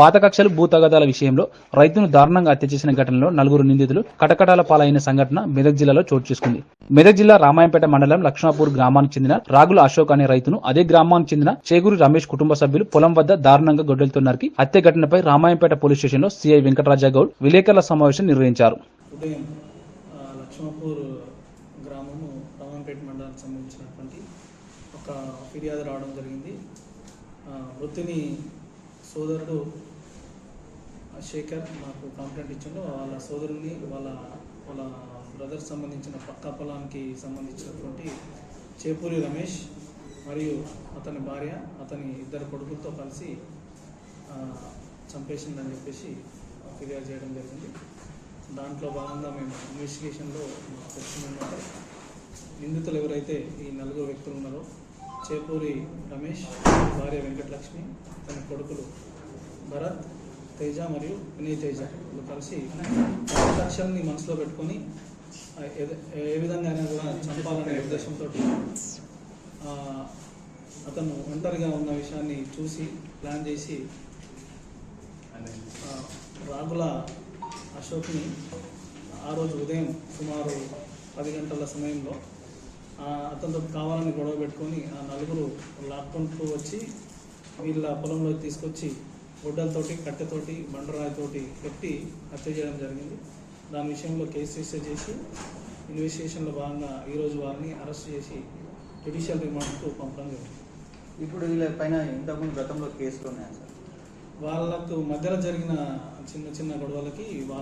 పాత కక్షలు భూతగదాల విషయంలో రైతును దారుణంగా హత్య చేసిన ఘటనలో నలుగురు నిందితులు కటకటాల పాలైన సంఘటన మెదక్ జిల్లాలో చోటు చేసుకుంది. మెదక్ జిల్లా రామాయంపేట మండలం లక్ష్మాపూర్ గ్రామానికి చెందిన రాగుల అశోక్ అనే రైతును అదే గ్రామానికి చెందిన చేకూరి రమేష్ కుటుంబ సభ్యులు పొలం వద్ద దారుణంగా గొడ్డలతో నరికి హత్య ఘటనపై రామాయంపేట పోలీస్ స్టేషన్లో సీఐ వెంకటరాజా గౌడ్ విలేకరుల సమావేశం నిర్వహించారు. ఉదయం లక్ష్మాపూర్ గ్రామము రామంపేట మండలానికి సంబంధించినటువంటి ఒక ఫిర్యాదు రావడం జరిగింది. ఆ, సోదరుడు శేఖర్ నాకు కంప్లైంట్ ఇచ్చిండు. వాళ్ళ సోదరుని వాళ్ళ వాళ్ళ బ్రదర్ సంబంధించిన పక్క పొలానికి సంబంధించినటువంటి చేపూరి రమేష్ మరియు అతని భార్య అతని ఇద్దరు కొడుకులతో కలిసి చంపేసిందని చెప్పేసి ఫిర్యాదు చేయడం జరిగింది. దాంట్లో భాగంగా మేము ఇన్వెస్టిగేషన్లో మాకు తెలిసింది నిందితులు ఎవరైతే ఈ నలుగురు వ్యక్తులు ఉన్నారో చేపూరి రమేష్ భార్య వెంకటలక్ష్మి తన కొడుకులు భరత్ తేజ మరియు వినయ్ తేజ కలిసి లక్ష్యాన్ని మనసులో పెట్టుకొని ఏ విధంగా అయినా కూడా చంపాలనే ఉద్దేశంతో అతను ఒంటరిగా ఉన్న విషయాన్ని చూసి ప్లాన్ చేసి రాగుల అశోక్ని ఆ రోజు ఉదయం సుమారు పది గంటల సమయంలో అతనితో కావాలని గొడవ పెట్టుకొని ఆ నలుగురు లాక్కుంటూ వచ్చి వీళ్ళ పొలంలో తీసుకొచ్చి గుడ్డలతోటి కట్టెతోటి బండరాయితోటి పెట్టి హత్య చేయడం జరిగింది. దాని విషయంలో కేసు రిజిస్టర్ చేసి ఇన్వెస్టిగేషన్లో భాగంగా ఈరోజు వారిని అరెస్ట్ చేసి జ్యుడిషియల్ రిమాండ్కు పంపడం జరిగింది. ఇప్పుడు వీళ్ళ పైన ఇంతకుముందు గతంలో కేసులు ఉన్నాయా సార్? వాళ్ళకు మధ్యలో జరిగిన చిన్న చిన్న గొడవలకి